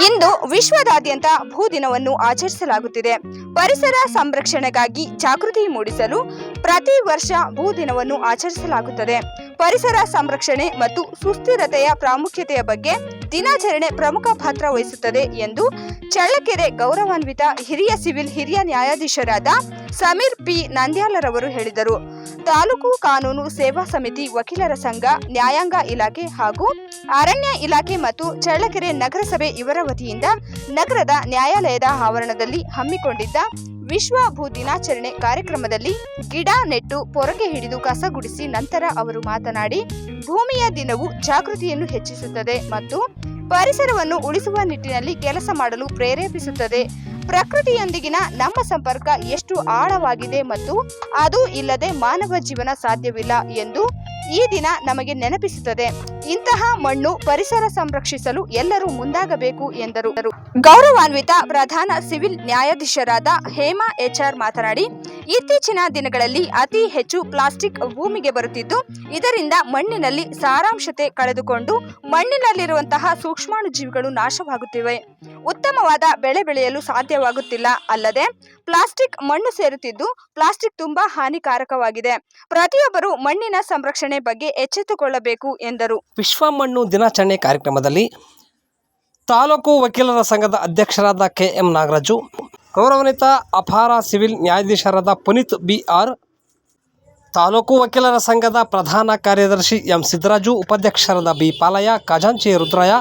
ಇಂದು ವಿಶ್ವದಾದ್ಯಂತ ಭೂ ದಿನವನ್ನು ಆಚರಿಸಲಾಗುತ್ತಿದೆ. ಪರಿಸರ ಸಂರಕ್ಷಣೆಗಾಗಿ ಜಾಗೃತಿ ಮೂಡಿಸಲು ಪ್ರತಿ ವರ್ಷ ಭೂ ದಿನವನ್ನು ಆಚರಿಸಲಾಗುತ್ತದೆ. ಪರಿಸರ ಸಂರಕ್ಷಣೆ ಮತ್ತು ಸುಸ್ಥಿರತೆಯ ಪ್ರಾಮುಖ್ಯತೆಯ ಬಗ್ಗೆ ದಿನಾಚರಣೆ ಪ್ರಮುಖ ಪಾತ್ರ ವಹಿಸುತ್ತದೆ ಎಂದು ಚಳ್ಳಕೆರೆ ಗೌರವಾನ್ವಿತ ಹಿರಿಯ ಸಿವಿಲ್ ಹಿರಿಯ ನ್ಯಾಯಾಧೀಶರಾದ ಸಮೀರ್ ಪಿ. ನಂದ್ಯಾಲರವರು ಹೇಳಿದರು. ತಾಲೂಕು ಕಾನೂನು ಸೇವಾ ಸಮಿತಿ ವಕೀಲರ ಸಂಘ, ನ್ಯಾಯಾಂಗ ಇಲಾಖೆ ಹಾಗೂ ಅರಣ್ಯ ಇಲಾಖೆ ಮತ್ತು ಚಳ್ಳಕೆರೆ ನಗರಸಭೆ ಇವರ ವತಿಯಿಂದ ನಗರದ ನ್ಯಾಯಾಲಯದ ಆವರಣದಲ್ಲಿ ಹಮ್ಮಿಕೊಂಡಿದ್ದ ವಿಶ್ವ ಭೂ ದಿನಾಚರಣೆ ಕಾರ್ಯಕ್ರಮದಲ್ಲಿ ಗಿಡ ನೆಟ್ಟು ಪೊರಕೆ ಹಿಡಿದು ಕಸ ಗುಡಿಸಿ ನಂತರ ಅವರು ಮಾತನಾಡಿ, ಭೂಮಿಯ ದಿನವು ಜಾಗೃತಿಯನ್ನು ಹೆಚ್ಚಿಸುತ್ತದೆ ಮತ್ತು ಪರಿಸರವನ್ನು ಉಳಿಸುವ ನಿಟ್ಟಿನಲ್ಲಿ ಕೆಲಸ ಮಾಡಲು ಪ್ರೇರೇಪಿಸುತ್ತದೆ. ಪ್ರಕೃತಿಯೊಂದಿಗಿನ ನಮ್ಮ ಸಂಪರ್ಕ ಎಷ್ಟು ಆಳವಾಗಿದೆ ಮತ್ತು ಅದು ಇಲ್ಲದೆ ಮಾನವ ಜೀವನ ಸಾಧ್ಯವಿಲ್ಲ ಎಂದು ಈ ದಿನ ನಮಗೆ ನೆನಪಿಸುತ್ತದೆ. ಇಂತಹ ಮಣ್ಣು ಪರಿಸರ ಸಂರಕ್ಷಿಸಲು ಎಲ್ಲರೂ ಮುಂದಾಗಬೇಕು ಎಂದರು. ಗೌರವಾನ್ವಿತ ಪ್ರಧಾನ ಸಿವಿಲ್ ನ್ಯಾಯಾಧೀಶರಾದ ಹೇಮಾ ಎಚ್ಆರ್ ಮಾತನಾಡಿ ಇತ್ತೀಚಿನ ದಿನಗಳಲ್ಲಿ ಅತಿ ಹೆಚ್ಚು ಪ್ಲಾಸ್ಟಿಕ್ ಭೂಮಿಗೆ ಬರುತ್ತಿದ್ದು, ಇದರಿಂದ ಮಣ್ಣಿನಲ್ಲಿ ಸಾರಾಂಶತೆ ಕಳೆದುಕೊಂಡು ಮಣ್ಣಿನಲ್ಲಿರುವಂತಹ ಸೂಕ್ಷ್ಮಾಣು ಜೀವಿಗಳು ನಾಶವಾಗುತ್ತಿವೆ. ಉತ್ತಮವಾದ ಬೆಳೆ ಬೆಳೆಯಲು ಸಾಧ್ಯವಾಗುತ್ತಿಲ್ಲ. ಅಲ್ಲದೆ, ಪ್ಲಾಸ್ಟಿಕ್ ಮಣ್ಣು ಸೇರುತ್ತಿದ್ದು, ಪ್ಲಾಸ್ಟಿಕ್ ತುಂಬಾ ಹಾನಿಕಾರಕವಾಗಿದೆ. ಪ್ರತಿಯೊಬ್ಬರು ಮಣ್ಣಿನ ಸಂರಕ್ಷಣೆ ಬಗ್ಗೆ ಎಚ್ಚೆತ್ತುಕೊಳ್ಳಬೇಕು, ಎಂದರು. ವಿಶ್ವ ಮಣ್ಣು ದಿನಾಚರಣೆ ಕಾರ್ಯಕ್ರಮದಲ್ಲಿ ತಾಲೂಕು ವಕೀಲರ ಸಂಘದ ಅಧ್ಯಕ್ಷರಾದ ಕೆ ಎಂ ನಾಗರಾಜು ಗೌರವಾನ್ವಿತ ಅಪಾರ ಸಿವಿಲ್ ನ್ಯಾಯಾಧೀಶರಾದ ಪುನೀತ್ ಬಿ ಆರ್ ತಾಲೂಕು ವಕೀಲರ ಸಂಘದ ಪ್ರಧಾನ ಕಾರ್ಯದರ್ಶಿ ಎಂ ಸಿದ್ದರಾಜು, ಉಪಾಧ್ಯಕ್ಷರಾದ ಬಿ ಪಾಲಯ್ಯ, ಖಜಾಂಚಿ ರುದ್ರಯ್ಯ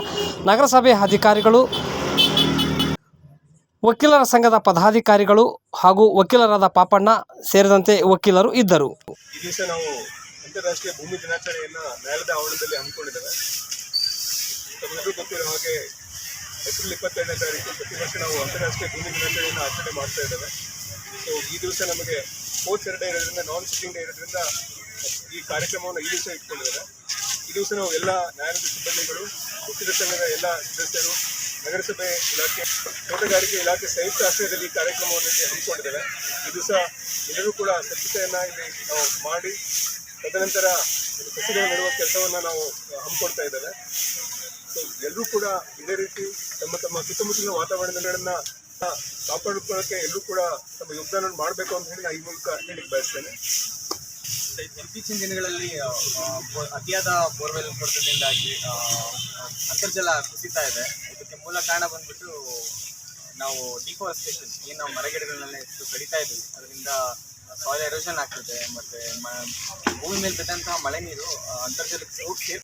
ನಗರಸಭೆ ಅಧಿಕಾರಿಗಳು, ವಕೀಲರ ಸಂಘದ ಪದಾಧಿಕಾರಿಗಳು ಹಾಗೂ ವಕೀಲರಾದ ಪಾಪಣ್ಣ ಸೇರಿದಂತೆ ವಕೀಲರು ಇದ್ದರು. ಅಂತಾರಾಷ್ಟ್ರೀಯ ಭೂಮಿ ದಿನಾಚರಣೆಯನ್ನ ನ್ಯಾಯಾಲಯದ ಆವರಣದಲ್ಲಿ ಹಮ್ಮಿಕೊಂಡಿದ್ದೇವೆ. ಗೊತ್ತಿರೋ ಹಾಗೆ ಏಪ್ರಿಲ್ ಇಪ್ಪತ್ತೆರಡನೇ ತಾರೀಕು, ಪ್ರತಿ ವರ್ಷ ನಾವು ಅಂತಾರಾಷ್ಟ್ರೀಯ ಭೂಮಿ ದಿನಾಚರಣೆಯನ್ನು ಆಚರಣೆ ಮಾಡ್ತಾ ಇದ್ದೇವೆ. ಸೊ ಈ ದಿವಸ ನಮಗೆ ಸ್ಪೋರ್ಟ್ಸ್ ಡೇ ಇರೋದ್ರಿಂದ ನಾನ್ ಸಿಟ್ಟಿಂಗ್ ಡೇ ಇರೋದ್ರಿಂದ ಈ ಕಾರ್ಯಕ್ರಮವನ್ನು ಈ ದಿವಸ ಇಟ್ಕೊಂಡಿದ್ದಾರೆ ಈ ದಿವಸ ನಾವು ಎಲ್ಲ ನ್ಯಾಯಾಲಯದ ಸಿಬ್ಬಂದಿಗಳು ವಕೀಲರ ಸಂಘದ ಎಲ್ಲ ಸದಸ್ಯರು, ನಗರಸಭೆ ಇಲಾಖೆ, ತೋಟಗಾರಿಕೆ ಇಲಾಖೆ ಸಂಯುಕ್ತ ಆಶ್ರಯದಲ್ಲಿ ಈ ಕಾರ್ಯಕ್ರಮವನ್ನು ಇಲ್ಲಿ ಹಮ್ಮಿಕೊಂಡಿದ್ದೇವೆ. ಈ ದಿವಸ ಎಲ್ಲರೂ ಕೂಡ ಸ್ವಚ್ಛತೆಯನ್ನು ಇಲ್ಲಿ ನಾವು ಮಾಡಿ, ತದನಂತರ ಇದು ಸಸಿಗಳು ನೆಡುವ ಕೆಲಸವನ್ನು ನಾವು ಹಮ್ಮಿಕೊಳ್ತಾ ಇದ್ದೇವೆ. ಎಲ್ಲರೂ ಕೂಡ ಇದೇ ರೀತಿ ತಮ್ಮ ತಮ್ಮ ಸುತ್ತಮುತ್ತಲಿನ ವಾತಾವರಣಗಳನ್ನ ಕಾಪಾಡಿಕೊಳ್ಳೋಕೆ ಎಲ್ಲರೂ ಕೂಡ ತಮ್ಮ ಯೋಗದಾನ ಮಾಡಬೇಕು ಅಂತ ಹೇಳಿ ನಾನು ಈ ಮೂಲಕ ಹೇಳಿಕ್ ಬಯಸ್ತೇನೆ. ಇತ್ತೀಚಿನ ದಿನಗಳಲ್ಲಿ ಅತಿಯಾದ ಬೋರ್ವೆಲ್ ಕೊರತೆಯಿಂದಾಗಿ ಅಂತರ್ಜಲ ಕುಸಿತಾ ಇದೆ. ಇದಕ್ಕೆ ಮೂಲ ಕಾರಣ ಬಂದ್ಬಿಟ್ಟು, ನಾವು ಡಿಫಾರೆಸ್ಟೇಷನ್ ಏನು ನಾವು ಮರಗಿಡಗಳನ್ನೆಲ್ಲ ಎಷ್ಟು ಕಡಿತಾ ಇದ್ದೀವಿ. ಅದರಿಂದ ಸಾಯಿಲ್ ಎರೋಷನ್ ಆಗ್ತದೆ, ಮತ್ತು ಭೂಮಿ ಮೇಲೆ ಬಿದ್ದಂತಹ ಮಳೆ ನೀರು ಅಂತರ್ಜಲಕ್ಕೆ ಹೋಗಿ